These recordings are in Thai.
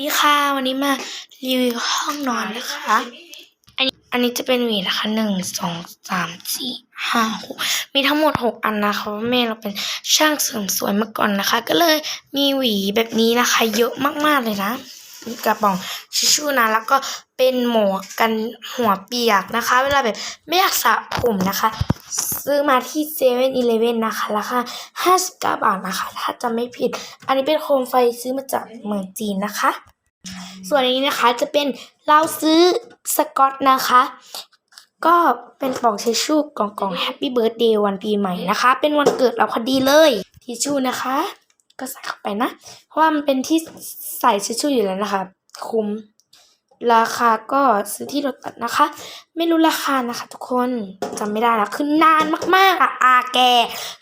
ดีค่ะวันนี้มารีวิวห้องนอนนะคะ อันนี้อันนี้จะเป็นหวีนะคะหนึ่งสองสามสี่ห้าหกมีทั้งหมดหกอันนะคะเพราะแม่เราเป็นช่างเสริมสวยมาก่อนนะคะ ก็เลยมีหวีแบบนี้นะคะ เยอะมากๆเลยนะมีกระป๋องชิชชู่นะแล้วก็เป็นหมวกกันหัวเปียกนะคะ เวลาแบบไม่อยากสระผมนะคะ ซื้อมาที่เซเว่นอีเลเว่นนะคะ ราคาห้าสิบเก้าบาทนะคะ ถ้าจำไม่ผิด อันนี้เป็นโคมไฟซื้อมาจากเมืองจีนนะคะ ส่วนอันนี้นะคะจะเป็นเราซื้อสกอตนะคะ ก็เป็นกล่องทิชชูกล่องกล่องแฮปปี้เบิร์ดเดย์วันปีใหม่นะคะ เป็นวันเกิดเราพอดีเลยทิชชู่นะคะ ก็ใส่เข้าไปนะ เพราะว่ามันเป็นที่ใส่ทิชชูอยู่แล้วนะคะ คุ้ม ราคาก็ซื้อที่รถตัดนะคะ ไม่รู้ราคานะคะ ทุกคนจำไม่ได้แล้วคือนานมากๆอะอาแก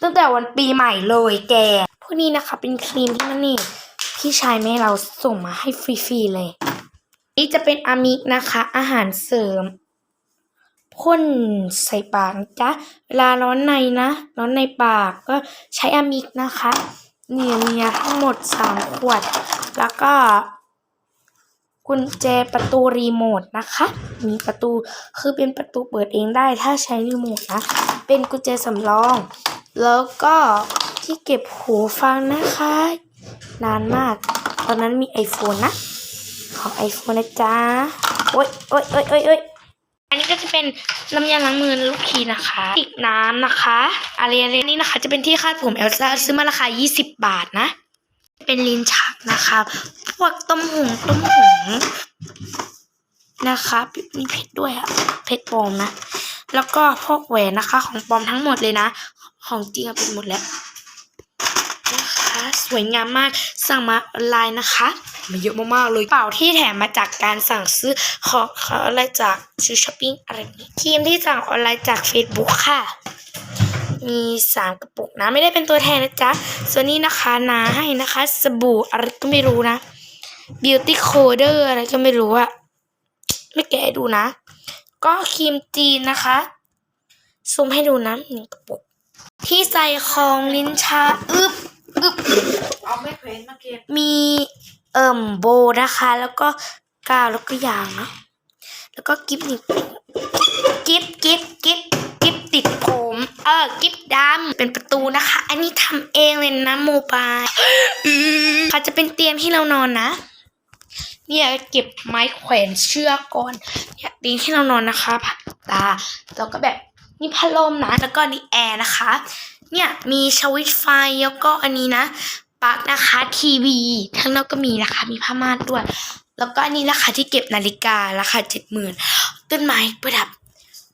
ตั้งแต่วันปีใหม่เลยแก พวกนี้นะคะ เป็นครีมที่มันนี่ พี่ชายแม่เราส่งมาให้ฟรีๆเลย นี่จะเป็นอามิกนะคะ อาหารเสริมพ่นใส่ปากนะจ๊ะเวลาร้อนในนะร้อนในปากก็ใช้อามิกนะคะ เนี่ยมีทั้งหมดสามขวด แล้วก็ กุญแจประตูรีโมทนะคะ มีประตูคือเป็นประตูเปิดเองได้ถ้าใช้รีโมทนะ เป็นกุญแจสำรอง แล้วก็ที่เก็บหูฟังนะคะ นานมาก ตอนนั้นมี iPhone นะ ของ iPhone นะจ๊ะ โอ๊ยโอ๊ยโอ๊ยโอ๊ยโอ๊ยอันนี้ก็จะเป็นน้ำยาล้างมือลูกคีนะคะอีกน้ำนะคะอะไรอะไรนี่นะคะ จะเป็นที่คาดผมเอลซ่าซื้อมาราคา 20 บาทนะ เป็นลิ้นชักนะคะพวกต้มหุงต้มหุงนะคะมีเพชรด้วยอะเพชรปลอมนะ แล้วก็พวกแหวนนะคะ ของปลอมทั้งหมดเลยนะ ของจริงเอาเป็นหมดแล้วนะคะสวยงามมากสั่งมาออนไลน์นะคะมาเยอะมากๆเลยเป่าที่แถมมาจากการสั่งซื้อของเขาอะไรจากซื้อช้อปปิ้งอะไรนี้ครีมที่สั่งออนไลน์จาก Facebook ค่ะ มีสามกระปุกนะ ไม่ได้เป็นตัวแทนนะจ๊ะ ส่วนนี้นะคะนาให้นะคะ สบู่อะไรก็ไม่รู้นะ Beauty Coder อะไรก็ไม่รู้อะไม่แกะให้ดูนะ ก็ครีมจีนนะคะซูมให้ดูนะหนึ่งกระปุกที่ใส่ของลิ้นชาอึบอึบเอาไม่เพนมาเก็บมีเอิ่มโบนะคะ แล้วก็กาวแล้วก็ยางเนาะแล้วก็กิฟนี่กิฟกิฟกิฟกิฟติ ติดผม เออกิฟดำเป็นประตูนะคะ อันนี้ทำเองเลยนะโมบายอืมค่ะจะเป็นเตียงที่เรานอนนะเนี่ยเก็บไม้แขวนเชือกก่อนเนี่ยเตียงที่เรานอนนะคะผักตาแล้วก็แบบนี่พัดลมนะแล้วก็นี่แอร์นะคะ เนี่ยมีสวิตไฟแล้วก็อันนี้นะปลั๊กนะคะทีวีข้างนอกก็มีนะคะ มีผ้าม่านด้วย แล้วก็อันนี้ราคาที่เก็บนาฬิการาคาเจ็ดหมื่นต้นไม้ประดับ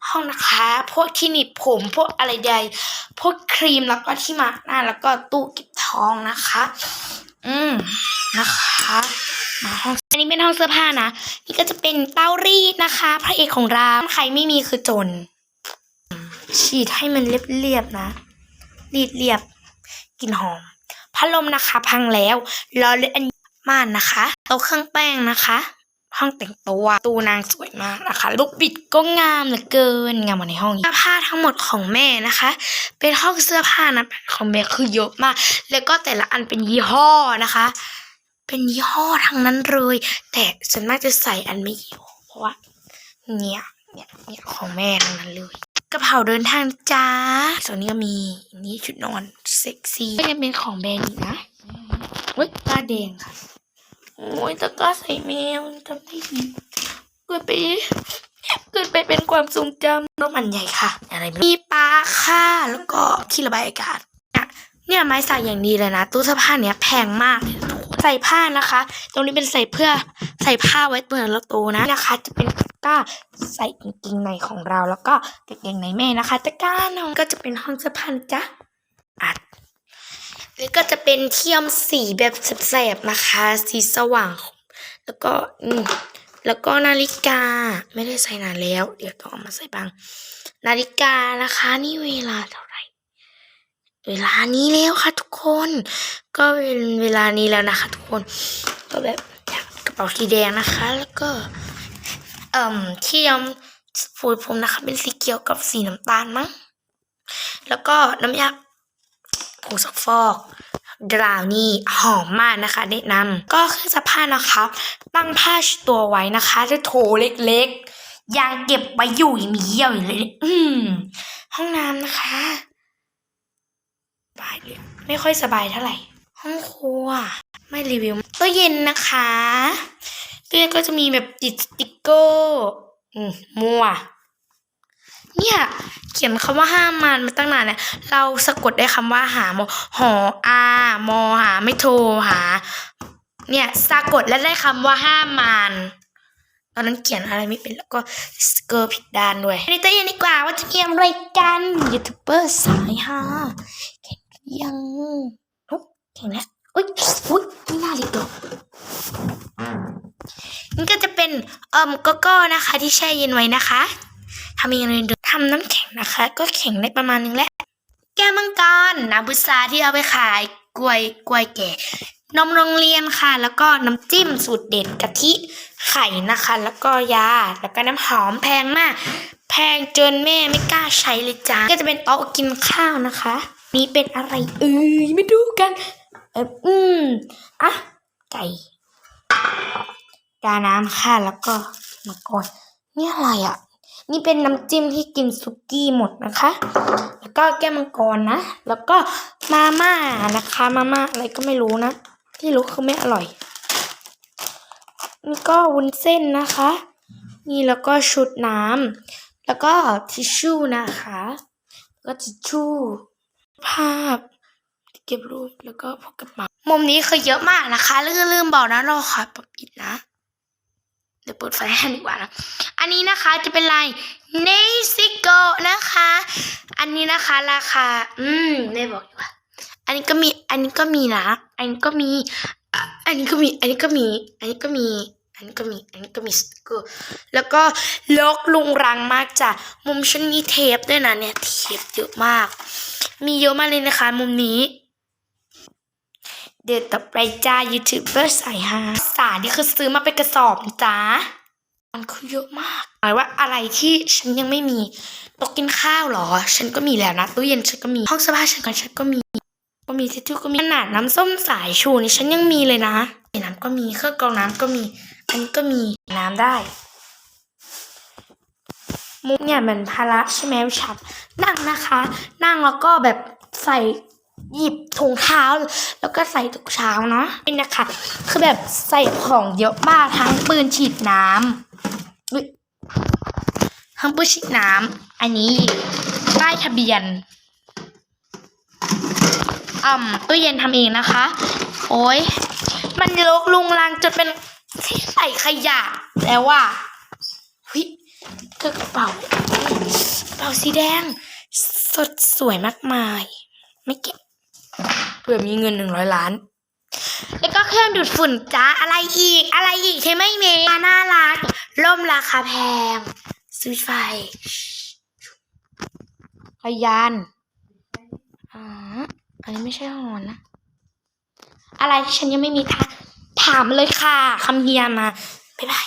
ห้องนะคะ พวกที่หนีบผม พวกอะไรใด พวกครีมแล้วก็ที่มาร์กหน้าแล้วก็ตู้เก็บทองนะคะ อืมนะคะมาห้องอันนี้เป็นห้องเสื้อผ้านะ นี่ก็จะเป็นเต้ารีดนะคะ พระเอกของเราใครไม่มีคือจน ฉีดให้มันเรียบๆนะ รีดเรียบกลิ่นหอม พัดลมนะคะ พังแล้วรอเลยอันม่านนะคะโต๊ะเครื่องแป้งนะคะ ห้องแต่งตัวตูนางสวยมากนะคะลูกบิดก็งามเหลือเกินงามกว่าในห้องเสื้อผ้าทั้งหมดของแม่นะคะ เป็นห้องเสื้อผ้านะของแม่คือเยอะมาก แล้วก็แต่ละอันเป็นยี่ห้อนะคะ เป็นยี่ห้อทั้งนั้นเลย แต่ส่วนมากจะใส่อันไม่ยี่ห้อเพราะว่าเนี่ยเนี่ยเนี่ยของแม่ทั้งนั้นเลยกระเป๋าเดินทางจ้า ส่วนนี้ก็มีนนี้ชุดนอนเซ็กซี่ก็ยังเป็นของแบรนด์อีกนะเฮ้ยตาแดงค่ะ โอ้ยตะกร้าใส่แมวจำได้ดีเกิดไปเกิดไปเป็นความทรงจำน้องมันใหญ่ค่ะ อะไรมีปลาค่ะ แล้วก็ที่ระบายอากาศเนี่ยไม้สักอย่างดีเลยนะ ตู้เสื้อผ้าเนี้ยแพงมากใส่ผ้านะคะ ตรงนี้เป็นใส่เพื่อใส่ผ้าไว้เปื่อนแล้วโตนะนะคะ จะเป็นตะกร้าใส่กางเกงในของเราแล้วก็กางเกงในแม่นะคะตะกร้าน้องก็จะเป็นห้องเสื้อผ้านะจ๊ะอัด แล้วก็จะเป็นเทียมสีแบบแสบๆนะคะ สีสว่าง แล้วก็อืมแล้วก็นาฬิกาไม่ได้ใส่นานแล้ว เดี๋ยวต้องเอามาใส่บ้าง นาฬิกานะคะ นี่เวลาเท่าไหร่ เวลานี้แล้วค่ะทุกคน ก็เป็นเวลานี้แล้วนะคะ ทุกคนก็แบบกระเป๋าสีแดงนะคะ แล้วก็เอ่มที่ยำฟูดผมนะคะ เป็นสีเขียวกับสีน้ำตาลมั้งแล้วก็น้ำยา ผงซักฟอกดราวนี่หอมมากนะคะ แนะนำก็เครื่องซักผ้านะคะตั้งผ้าช็ดตัวไว้นะคะจะโถเล็กๆยังเก็บไว้อยู่มีเยี่ยวอยู่เลยอืมห้องน้ำนะคะบายเลยไม่ค่อยสบายเท่าไหร่ ห้องครัว ไม่รีวิวตู้เย็นนะคะตู้เย็นก็จะมีแบบติดสติ๊กเกอร์อืมมัว เนี่ยเขียนคำว่าห้ามมันมาตั้งนานเนี่ยเราสะกดได้คำว่าหาโมหออามอหาไม่โทรหา เนี่ยสะกดแล้วได้คำว่าห้ามมันตอนนั้นเขียนอะไรไม่เป็นแล้วก็สเกอร์ผิดด้านด้วยในตู้เย็นดีกว่าว่าจะเกี่ยมอะไรกันยูทูบเบอร์สายฮาแข่งหรือยังโอ๊ะแข่งแล้วอุ้ยอุ้ยไม่น่าเลยตัวนี่ก็จะเป็นเอ่มโกโก้นะคะ ที่แช่เย็นไว้นะคะทำเองเลยเดี๋ยว ทำน้ำแข็งนะคะ ก็แข็งได้ประมาณนึงแหละแก้วมังกรน้ำพุทราที่เอาไปขายกล้วยกล้วยแก่นมโรงเรียนค่ะ แล้วก็น้ำจิ้มสูตรเด็ดกะทิไข่นะคะ แล้วก็ยา แล้วก็น้ำหอมแพงมาก แพงจนแม่ไม่กล้าใช้เลยจ้าก็จะเป็นโต๊ะกินข้าวนะคะ นี่เป็นอะไรเอ่ยไม่ดูกันเอออืมอะไก่กาน้ำค่ะแล้วก็มะกอนนี่อะไรอะ นี่เป็นน้ำจิ้มที่กินซุกี้หมดนะคะ แล้วก็แก้มังกรนะ แล้วก็มาม่านะคะ มาม่าอะไรก็ไม่รู้นะ ที่รู้คือไม่อร่อย นี่ก็วุ้นเส้นนะคะ นี่แล้วก็ชุดน้ำ แล้วก็ทิชชู่นะคะ แล้วก็ทิชชู่ ภาพ เก็บรูป แล้วก็พกกระเป๋า มุมนี้คือเยอะมากนะคะลืมลืมบอกนะรอค่ะปรับปิดนะ เดี๋ยวเปิดไฟให้ดีกว่านะ อันนี้นะคะจะเป็นลายเนซิโกนะคะ อันนี้นะคะราคา อืมไม่บอกดีกว่า อันนี้ก็มี อันนี้ก็มีนะ อันนี้ก็มีอะอันนี้ก็มี อันนี้ก็มี อันนี้ก็มี อันนี้ก็มี อันนี้ก็มีสกเกอร์แล้วก็ลกลุงรังมากจ้ะ มุมฉันมีเทปด้วยนะเนี่ย เทปเยอะมาก มีเยอะมากเลยนะคะ มุมนี้ เดี๋ยวต่อไปจ้ายูทูบเบอร์สายฮาสารนี่คือซื้อมาเป็นกระสอบจ้ามันคือเยอะมากหมายว่าอะไรที่ฉันยังไม่มีโต๊ะกินข้าวหรอ ฉันก็มีแล้วนะตู้เย็นฉันก็มีห้องเสื้อผ้าฉันก็ฉันก็มี ก็มีทิชชู่ก็มีขนาดน้ำส้มสายชูนี่ฉันยังมีเลยนะน้ำก็มีเครื่องกรองน้ำก็มี อันนี้ก็มีน้ำได้มุกเนี่ยเหมือนภาระใช่ไหมวิชับนั่งนะคะ นั่งแล้วก็แบบใส่ หยิบถุงเท้า แล้วก็ใส่ถุงเท้าเนาะนี่นะคะ คือแบบใส่ของเยอะมากทั้งปืนฉีดน้ำทั้งปืนฉีดน้ำอันนี้ป้ายทะเบียนอ่ำตู้เย็นทำเองนะคะ โอ้ยมันลกลุงลังจนเป็นที่ใส่ขยะแล้วว่ะเฮ้ยกระเป๋ากระเป๋าสีแดง สดสวยมากมาย ไม่เก็บ เผื่อมีเงินหนึ่งร้อยล้าน แล้วก็เครื่องดูดฝุ่นจ้าอะไรอีก อะไรอีกที่ไม่มีน่ารักร่มราคาแพงสวิตช์ไฟพยานอ๋ออันนี้ไม่ใช่หอนนะ อะไรที่ฉันยังไม่มีคะถามเลยค่ะคำเฮียมาบ๊ายบาย